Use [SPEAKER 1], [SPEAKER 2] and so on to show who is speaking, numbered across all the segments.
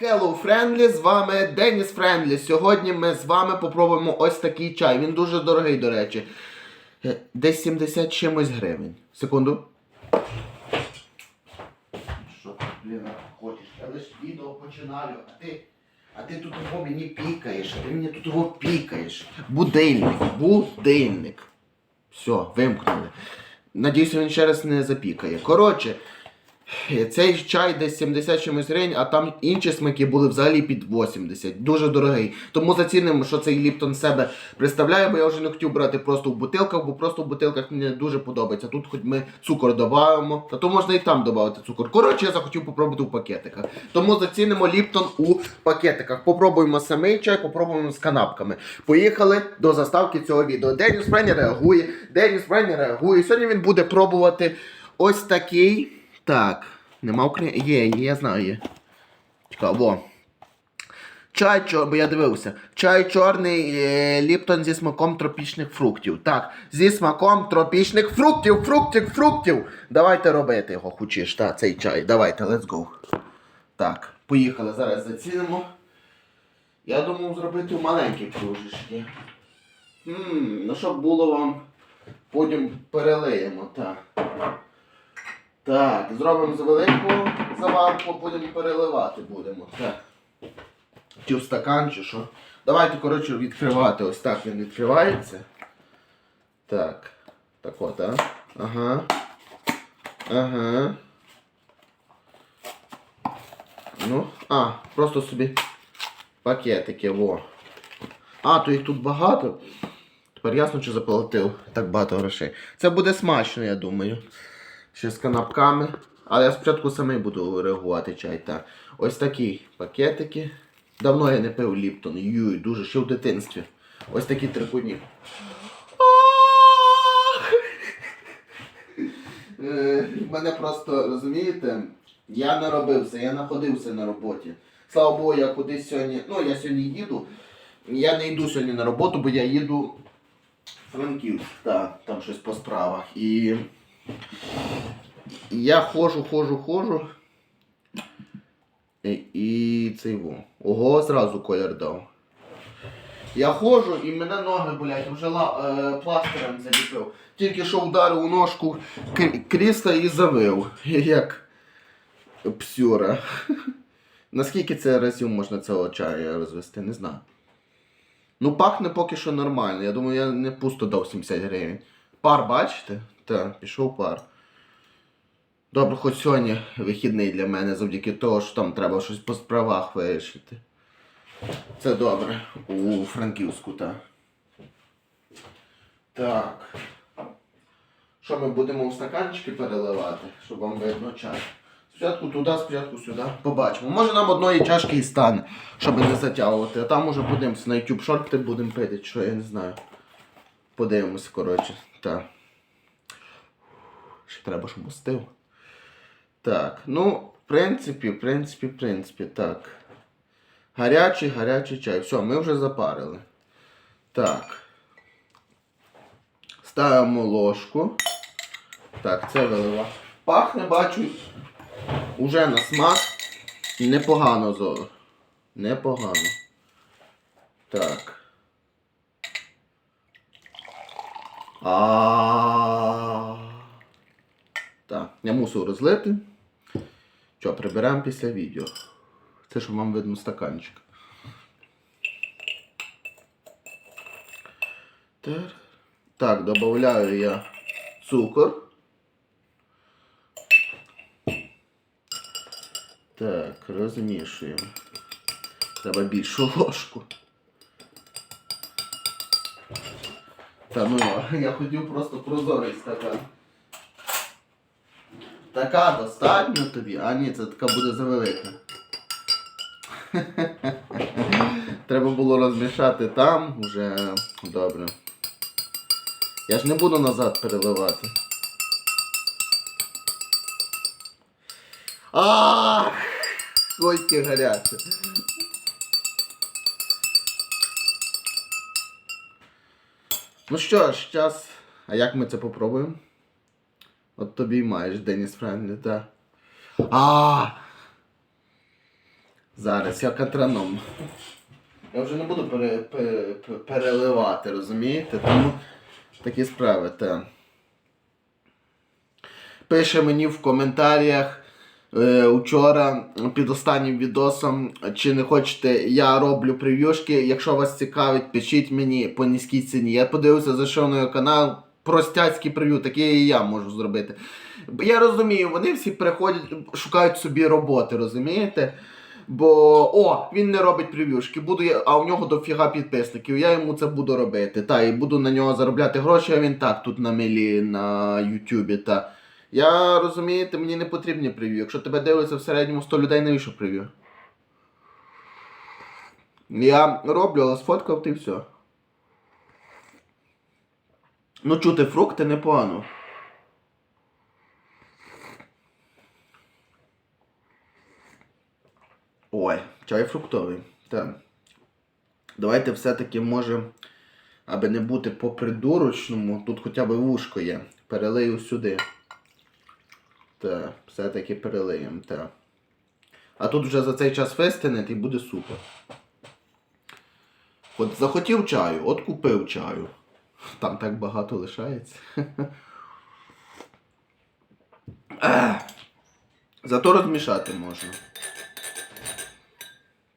[SPEAKER 1] Hello Friendly, з вами Деніс Френдлі. Сьогодні ми з вами попробуємо ось такий чай. Він дуже дорогий, до речі. Е, Десь 70 чимось гривень. Секунду. Що ти, блін, хочеш? Я лише відео починаю, а ти. А ти тут його мені пікаєш, а ти мені тут його пікаєш. Будильник, будильник. Все, вимкнули. Надіюсь, він ще раз не запікає. Коротше, цей чай десь 70 чимось гривень, а там інші смаки були взагалі під 80. Дуже дорогий. Тому зацінимо, що цей Ліптон себе представляє, бо я вже не хотів брати просто в бутилках, бо просто в бутилках мені дуже подобається. Тут хоч ми цукор додаємо, та то можна і там додати цукор. Коротше, я захотів попробувати в пакетиках. Тому зацінимо Ліптон у пакетиках. Попробуємо самий чай, попробуємо з канапками. Поїхали до заставки цього відео. Деніс Френі реагує, Деніс Френі реагує. Сьогодні він буде пробувати ось такий. Так, нема України. Є, є, я знаю, є. Чекай, во. Чай чорний, бо я дивився. Чай чорний е, ліптон зі смаком тропічних фруктів. Так, зі смаком тропічних фруктів, фруктів, фруктів. Давайте робити його, хочеш, так, цей чай. Давайте, let's go. Так, поїхали, зараз зацінимо. Я думав зробити маленькі кружечки. Ммм, ну щоб було вам. Потім перелиємо, так. Так, зробимо велику заварку, потім переливати будемо. Так. Чи в стакан, чи що. Давайте, коротше, відкривати. Ось так він відкривається. Так. Так от, а? Ага. Ага. Ну, а, просто собі пакетики, во. А, то їх тут багато. Тепер ясно, що заплатив так багато грошей. Це буде смачно, я думаю. Ще з канапками. Але я спочатку самий буду реагувати чай. Так. Ось такі пакетики. Давно я не пив Ліптон. Юй, дуже ще в дитинстві. Ось такі трикутні. Е, Мене просто розумієте, я не робився, я знаходився на роботі. Слава Богу, я кудись сьогодні. Ну, я сьогодні їду. Я не йду сьогодні на роботу, бо я їду в Франківськ, так, там щось по справах. І я ходжу, ходжу, ходжу. І, цей во. Ого, зразу колір дав. Я ходжу і мене ноги болять, вже ла, е, пластирем заліпив. Тільки що вдарив у ножку крісла і завив. Як псюра. Наскільки це разів можна цього чаю розвести, не знаю. Ну, пахне поки що нормально. Я думаю, я не пусто дав 70 гривень. Пар, бачите? Так, пішов пар. Добре, хоч сьогодні вихідний для мене, завдяки того, що там треба щось по справах вирішити. Це добре. У Франківську, так. Так. Що ми будемо в стаканчики переливати, щоб вам видно чай. Спочатку туди, спочатку сюди. Побачимо. Може нам одної чашки і стане, щоб не затягувати. А там уже будемо на YouTube шорти будемо пити, що я не знаю. Подивимося, коротше. Так. Ще треба, щоб остив. Так, ну, в принципі, в принципі, в принципі, так. Гарячий, гарячий чай. Все, ми вже запарили. Так. Ставимо ложку. Так, це вилива. Пахне, бачу, уже на смак. Непогано зо. Непогано. Так. А. Я мусив розлити. Що, приберемо після відео. Це щоб вам видно стаканчик. Так, додаю я цукор. Так, розмішуємо. Треба більшу ложку. Та ну я хотів просто прозорий стакан. Така достатньо тобі, а ні, це така буде завелика. Треба було розмішати там вже добре. Я ж не буду назад переливати. Ах! Яке гаряче. Ну що ж, час. А як ми це попробуємо? От тобі маєш Деніс Френдлі, так. А! Зараз я катраном. Я вже не буду пере, пере- пере- переливати, розумієте? Тому такі справи, так. Пише мені в коментарях е, учора під останнім відосом, чи не хочете, я роблю прев'юшки. Якщо вас цікавить, пишіть мені по низькій ціні. Я подивився, зайшов на його канал. Простяцький прев'ю, таке і я можу зробити. Я розумію, вони всі приходять, шукають собі роботи, розумієте? Бо о, він не робить прев'юшки, буду я, а у нього дофіга підписників. Я йому це буду робити. Та, і буду на нього заробляти гроші, а він так тут на милі на Ютубі. Та. Я розумієте, мені не потрібні прев'ю. Якщо тебе дивиться в середньому 100 людей, навіщо прев'ю? Я роблю, але сфоткав ти все. Ну, чути фрукти непогано. Ой, чай фруктовий. Так. Давайте все-таки може, аби не бути по придурочному, тут хоча б вушко є. Перелию сюди. Так, все-таки перелиємо, так. А тут вже за цей час вистинить і буде супер. От захотів чаю, от купив чаю. Там так багато лишається. Зато розмішати можна.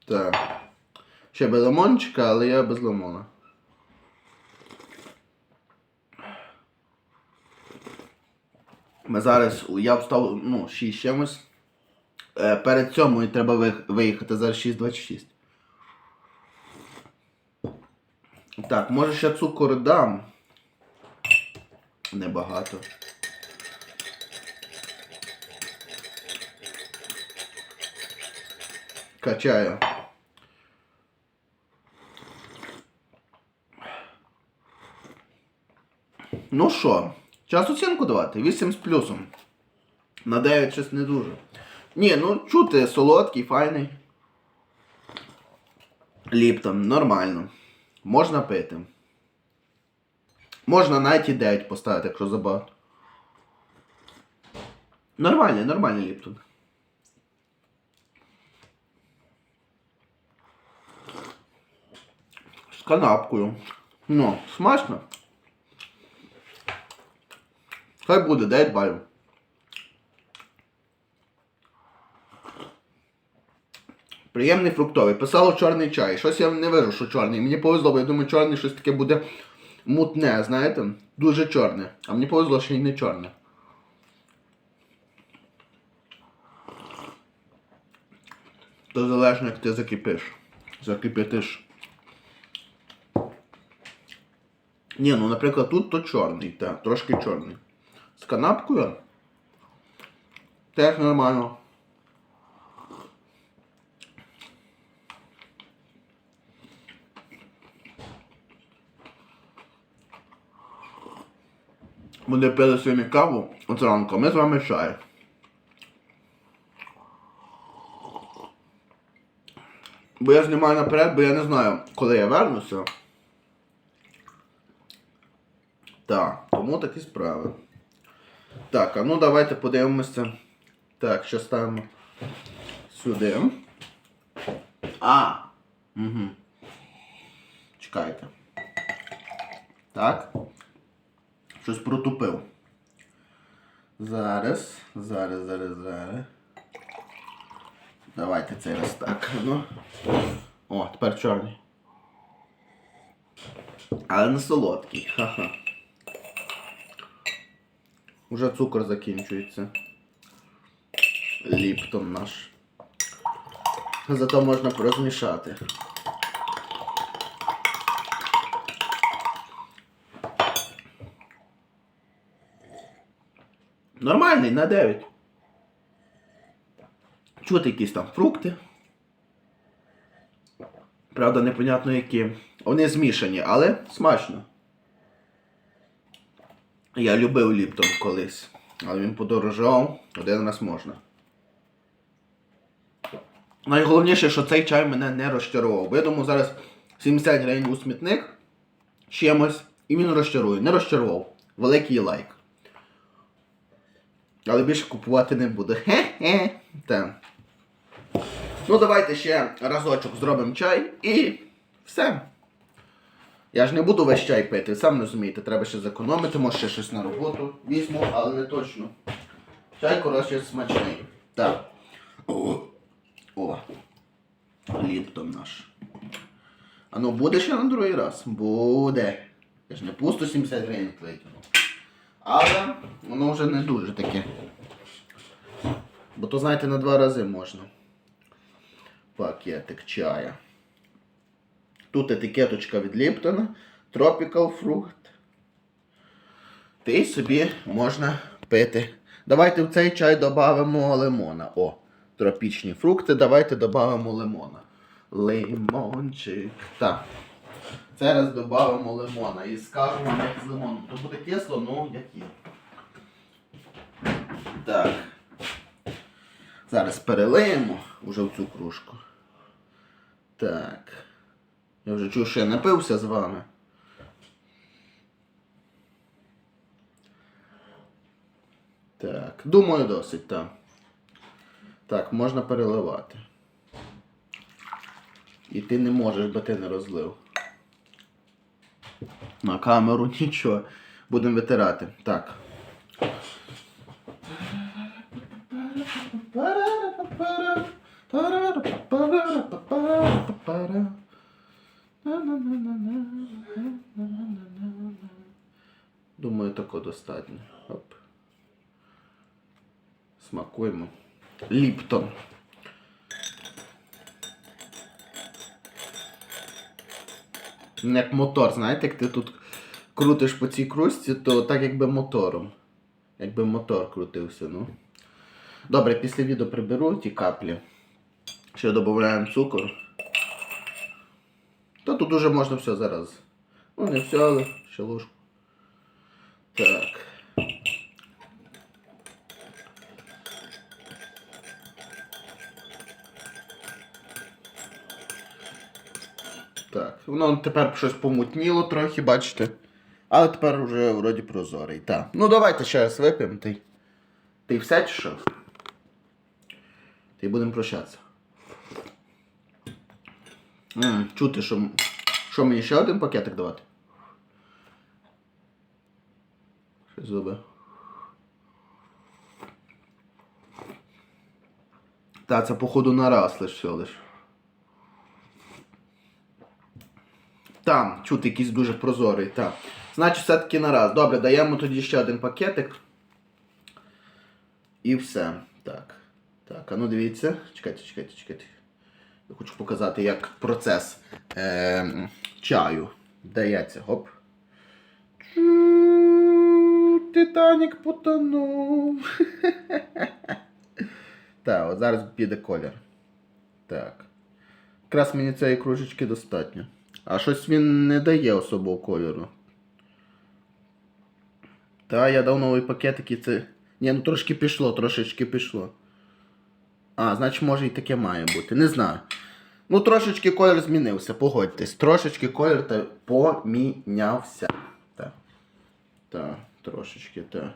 [SPEAKER 1] Так. Ще би лимончика, але я без лимона. Ми зараз, я встав, ну, 6 чимось. Е, перед сьомою треба виїхати, зараз 6.26. Так, може ще цукор дам. Небагато. Качаю. Ну що, час оцінку давати? 8 з плюсом. На 9 щось не дуже. Ні, ну чути солодкий, файний. Ліптон, нормально. Можна пити. Можна навіть і 9 поставити, якщо забагато. Нормальний, нормальний ліптон. З канапкою. Ну, смачно. Хай буде 9 балів. Приємний фруктовий. Писало чорний чай. Щось я не вижу, що чорний. Мені повезло, бо я думаю, чорний щось таке буде мутне, знаєте? Дуже чорне. А мені повезло, що й не чорне. То залежно, як ти закипиш. Закип'ятиш. Ні, ну, наприклад, тут то чорний, так, трошки чорний. З канапкою теж нормально. Вони пили сьогодні каву от зранку, ми з вами чай. Бо я знімаю наперед, бо я не знаю, коли я вернуся. Так, тому такі справи. Так, а ну давайте подивимося. Так, що ставимо сюди. А! Угу. Чекайте. Так. Щось протупив. Зараз, зараз, зараз, зараз. Давайте цей раз так. Ну. О, тепер чорний. Але не солодкий. Ха-ха. Уже цукор закінчується. Ліптон наш. Зато можна розмішати. Нормальний на 9. Чути якісь там фрукти. Правда, непонятно які. Вони змішані, але смачно. Я любив Ліптон колись, але він подорожав, один раз можна. Найголовніше, що цей чай мене не розчарував. Бо я думаю, зараз 70 гривень у смітник чимось, і він розчарує. Не розчарував. Великий лайк. Але більше купувати не буду. Хе-хе. Так. Ну, давайте ще разочок зробимо чай і все. Я ж не буду весь чай пити, сам розумієте, треба ще зекономити, може ще щось на роботу візьму, але не точно. Чай, коротше, смачний. Так. О, О. Ліптон наш. А ну буде ще на другий раз? Буде. Я ж не пусто 70 гривень витягнув. Але воно вже не дуже таке. Бо то, знаєте, на два рази можна. Пакетик чая. Тут етикеточка від Ліптона. Tropical Fruit. Ти собі можна пити. Давайте в цей чай додамо лимона. О, тропічні фрукти. Давайте додамо лимона. Лимончик. Так. Зараз додамо лимона і скажу вам, як з лимоном. То буде кисло, ну як є. Так. Зараз перелиємо вже в цю кружку. Так. Я вже чую, що я напився з вами. Так, думаю, досить, так. Так, можна переливати. І ти не можеш, бо ти не розлив. На камеру нічого. Будемо витирати. Так. Думаю, тако достатньо. Оп. Смакуємо. Ліптон. Як мотор, знаєте, як ти тут крутиш по цій кружці, то так якби мотором. Якби мотор крутився, ну. Добре, після відео приберу ті каплі. Ще додаємо цукор. Та тут уже можна все зараз. Ну, не все, але ще ложку. Так. Так, воно тепер щось помутніло трохи, бачите. Але тепер вже вроді прозорий. Так. Ну давайте ще раз вип'ємо. Ти, ти все чи що? Ти будемо прощатися. Чути, що, що мені ще один пакетик давати? Ще зуби. Та, це походу на раз лиш все лиш. Там, чути якийсь дуже прозорий, так. Значить, все-таки на раз. Добре, даємо тоді ще один пакетик. І все. Так. Так, а ну дивіться. Чекайте, чекайте, чекайте. Я хочу показати, як процес е, чаю дається. Гоп. Титанік потонув. Так, от зараз піде колір. Так. Якраз мені цієї кружечки достатньо. А щось він не дає особого кольору. Та, я дав новий пакетик і це. Ні, ну трошки пішло, трошечки пішло. А, значить, може і таке має бути. Не знаю. Ну, трошечки колір змінився, погодьтесь. Трошечки колір та помінявся. Так. Так, трошечки, так.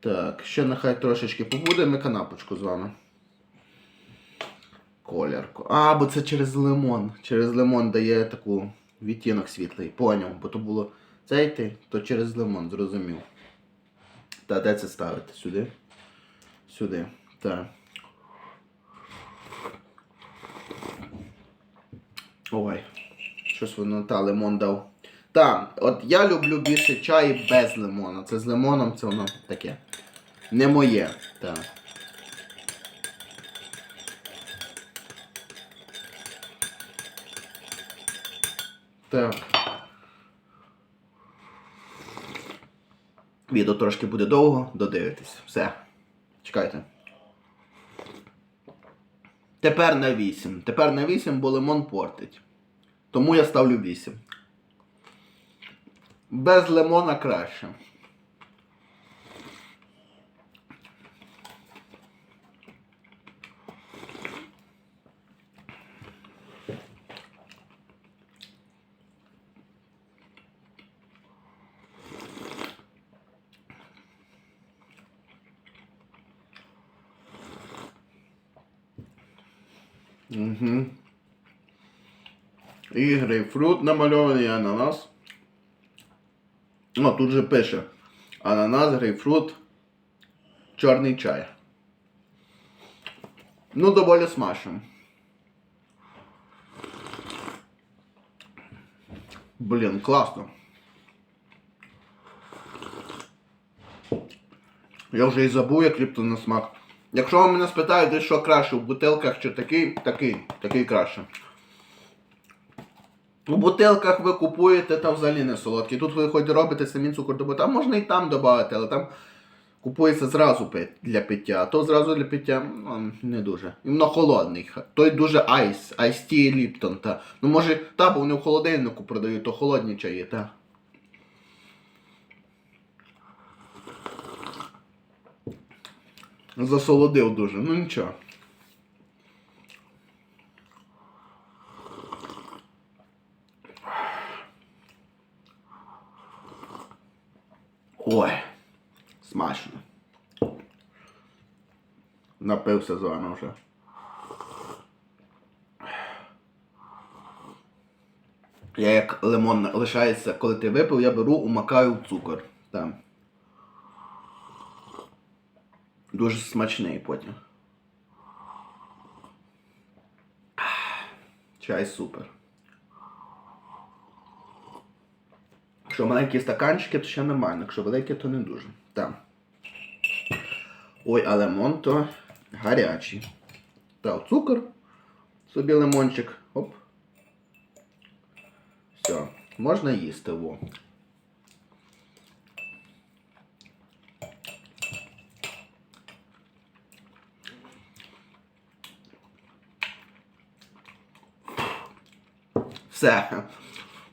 [SPEAKER 1] Так, ще нехай трошечки побуде, ми канапочку з вами. Колірку. А, бо це через лимон. Через лимон дає таку відтінок світлий. Поняв, бо то було цей ти, то через лимон, зрозумів. Та де це ставити? Сюди? Сюди. Так. Ой. Щось воно та лимон дав. Так, от я люблю більше чай без лимона. Це з лимоном це воно таке. Не моє. Так. Так. Відео трошки буде довго, додивитись. Все. Чекайте. Тепер на 8. Тепер на 8, бо лимон портить. Тому я ставлю 8. Без лимона краще. Угу. І грейпфрут намальований, ананас. О, тут же пише. Ананас, грейпфрут, чорний чай. Ну, доволі смачно. Блін, класно. Я вже і забув, як ліпту на смак. Якщо ви мене спитаєте, що краще в бутилках чи такий, такий, такий краще. У бутилках ви купуєте, там взагалі не солодкий. Тут ви хоч робите самі цукор добавити, а можна і там додати, але там купується зразу для пиття. А то зразу для пиття ну, не дуже. І воно холодний. Той дуже айс, айс ті Ліптон. Та. Ну може, та, бо вони в холодильнику продають, то холодні чаї, та. Засолодив дуже, ну нічого. Ой, смачно. Напився з вами вже. Я як лимон лишається, коли ти випив, я беру, умакаю в цукор. Там. Дуже смачний потім. Чай супер. Якщо маленькі стаканчики, то ще нормально. Якщо великі, то не дуже. Так. Ой, а лимон то гарячий. Так, цукор. Собі лимончик. Оп. Все. Можна їсти, во. Все.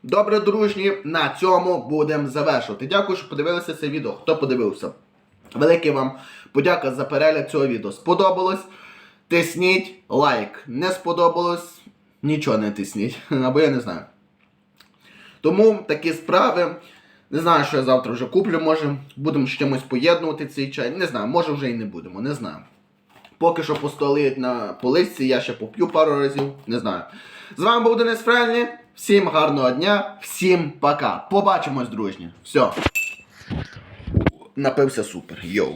[SPEAKER 1] Добре, дружні, на цьому будемо завершувати. Дякую, що подивилися це відео. Хто подивився? Велике вам подяка за перегляд цього відео. Сподобалось? Тисніть лайк. Не сподобалось? Нічого не тисніть. Або я не знаю. Тому такі справи. Не знаю, що я завтра вже куплю, може. Будемо з чимось поєднувати цей чай. Не знаю, може вже і не будемо, не знаю. Поки що постоїть на поличці, я ще поп'ю пару разів, не знаю. З вами був Денис Френлі. Всім гарного дня, всім пока. Побачимось, дружні. Все. Напився супер. Йоу.